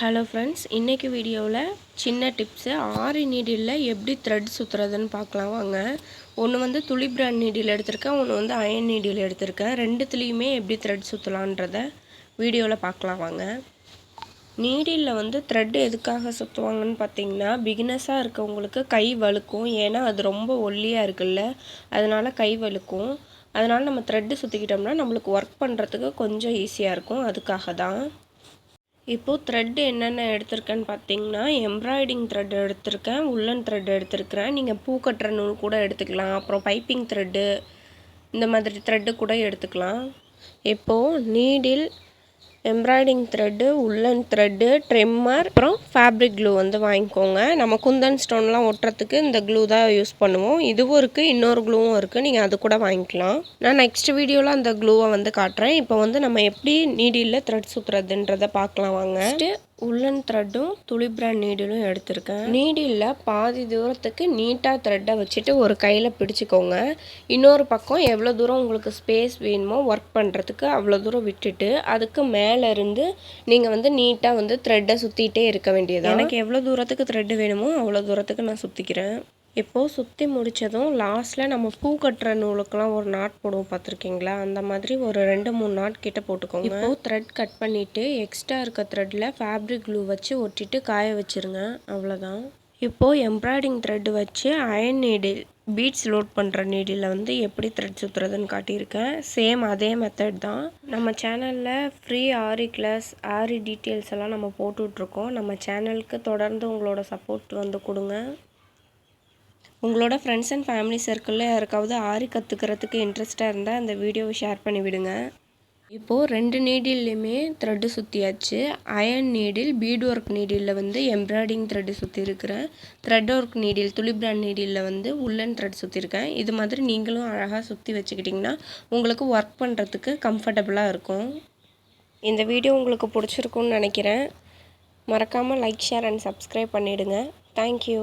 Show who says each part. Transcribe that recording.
Speaker 1: Hello friends இன்றைக்கி வீடியோவில் சின்ன டிப்ஸு ஆரி நீடிலில் எப்படி த்ரெட் சுற்றுறதுன்னு பார்க்கலாம் வாங்க. ஒன்று வந்து துளி பிராண்ட் நீடில் எடுத்திருக்கேன் ஒன்று வந்து அயன் நீடில் எடுத்திருக்கேன். ரெண்டுத்துலேயுமே எப்படி த்ரெட் சுற்றலான்றத வீடியோவில் பார்க்கலாம் வாங்க. நீடிலில் வந்து த்ரெட் எதுக்காக சுற்றுவாங்கன்னு பார்த்தீங்கன்னா பிகினஸாக இருக்கவங்களுக்கு கை வலுக்கும் ஏன்னா அது ரொம்ப ஒல்லியாக இருக்குல்ல அதனால் கை வலுக்கும் அதனால் நம்ம த்ரெட்டு சுற்றிக்கிட்டோம்னா நம்மளுக்கு ஒர்க் பண்ணுறதுக்கு கொஞ்சம் ஈஸியாக இருக்கும். அதுக்காக தான். இப்போது த்ரெட்டு என்னென்ன எடுத்திருக்கேன்னு பார்த்தீங்கன்னா எம்ப்ராய்டிங் த்ரெட் எடுத்திருக்கேன் உள்ளன் த்ரெட் எடுத்திருக்கிறேன். நீங்கள் பூ கட்டுற நூல் கூட எடுத்துக்கலாம். அப்புறம் பைப்பிங் த்ரெட்டு இந்த மாதிரி த்ரெட்டு கூட எடுத்துக்கலாம். இப்போது needle embroidering thread woollen thread trimmer அப்புறம் ஃபேப்ரிக் க்ளூ வந்து வாங்கிக்கோங்க. நம்ம குந்தன் ஸ்டோன்லாம் ஒட்டுறதுக்கு இந்த க்ளூ தான் யூஸ் பண்ணுவோம். இதுவும் இருக்குது இன்னொரு க்ளூவும் இருக்குது நீங்கள் அது கூட வாங்கிக்கலாம். நான் நெக்ஸ்ட் வீடியோவில் அந்த க்ளூவை வந்து காட்டுறேன். இப்போ வந்து நம்ம எப்படி நீடியில் த்ரெட் சுற்றுறதுன்றதை பார்க்கலாம் வாங்க. உள்ளன் த்ரெட்டும் துளி பிராண்ட் நீடிலும் எடுத்திருக்கேன். நீடில் பாதி தூரத்துக்கு நீட்டாக த்ரெட்டை வச்சுட்டு ஒரு கையில் பிடிச்சிக்கோங்க. இன்னொரு பக்கம் எவ்வளோ தூரம் உங்களுக்கு ஸ்பேஸ் வேணுமோ ஒர்க் பண்ணுறதுக்கு அவ்வளோ தூரம் விட்டுட்டு அதுக்கு மேலே இருந்து நீங்கள் வந்து நீட்டாக வந்து த்ரெட்டை சுற்றிட்டே இருக்க வேண்டியது எனக்கு எவ்வளோ தூரத்துக்கு த்ரெட்டு வேணுமோ அவ்வளோ தூரத்துக்கு நான் சுற்றிக்கிறேன் இப்போது சுற்றி முடித்ததும் லாஸ்ட்டில் நம்ம பூ கட்டுற நூலுக்கெலாம் ஒரு நாட் போடுவோம் பார்த்துருக்கீங்களா? அந்த மாதிரி ஒரு ரெண்டு மூணு நாட் கிட்ட போட்டுக்கோங்க. இப்போது த்ரெட் கட் பண்ணிவிட்டு எக்ஸ்ட்ரா இருக்க த்ரெட்டில் ஃபேப்ரிக் க்ளூ வச்சு ஒட்டிட்டு காய வச்சுருங்க. அவ்வளோதான் இப்போது எம்ப்ராய்டிங் த்ரெட்டு வச்சு அயன் நீடில் பீட்ஸ் லோட் பண்ணுற நீடில் வந்து எப்படி த்ரெட் சுற்றுறதுன்னு காட்டியிருக்கேன். சேம் அதே மெத்தட் தான். நம்ம சேனலில் free Aari class Aari details எல்லாம் நம்ம போட்டுட்ருக்கோம். நம்ம சேனலுக்கு தொடர்ந்து உங்களோட சப்போர்ட் வந்து கொடுங்க. உங்களோட ஃப்ரெண்ட்ஸ் அண்ட் ஃபேமிலி சர்க்கிளில் யாருக்காவது ஆரி கற்றுக்கிறதுக்கு இன்ட்ரெஸ்ட்டாக இருந்தால் அந்த வீடியோவை ஷேர் பண்ணி விடுங்க. இப்போது ரெண்டு நீடில்லையுமே த்ரெட்டு சுற்றியாச்சு அயன் நீடில் பீட் ஒர்க் நீடிலில் வந்து எம்ப்ராய்டிங் த்ரெட்டு சுற்றி இருக்கிறேன் thread work needle Tuli brand நீடிலில் வந்து உள்ளன் த்ரெட் சுற்றிருக்கேன் இது மாதிரி நீங்களும் அழகாக சுற்றி வச்சுக்கிட்டிங்கன்னா உங்களுக்கு ஒர்க் பண்ணுறதுக்கு கம்ஃபர்டபுளாக இருக்கும். இந்த வீடியோ உங்களுக்கு பிடிச்சிருக்குன்னு நினைக்கிறேன். மறக்காமல் லைக் ஷேர் அண்ட் சப்ஸ்கிரைப் பண்ணிவிடுங்க தேங்க்யூ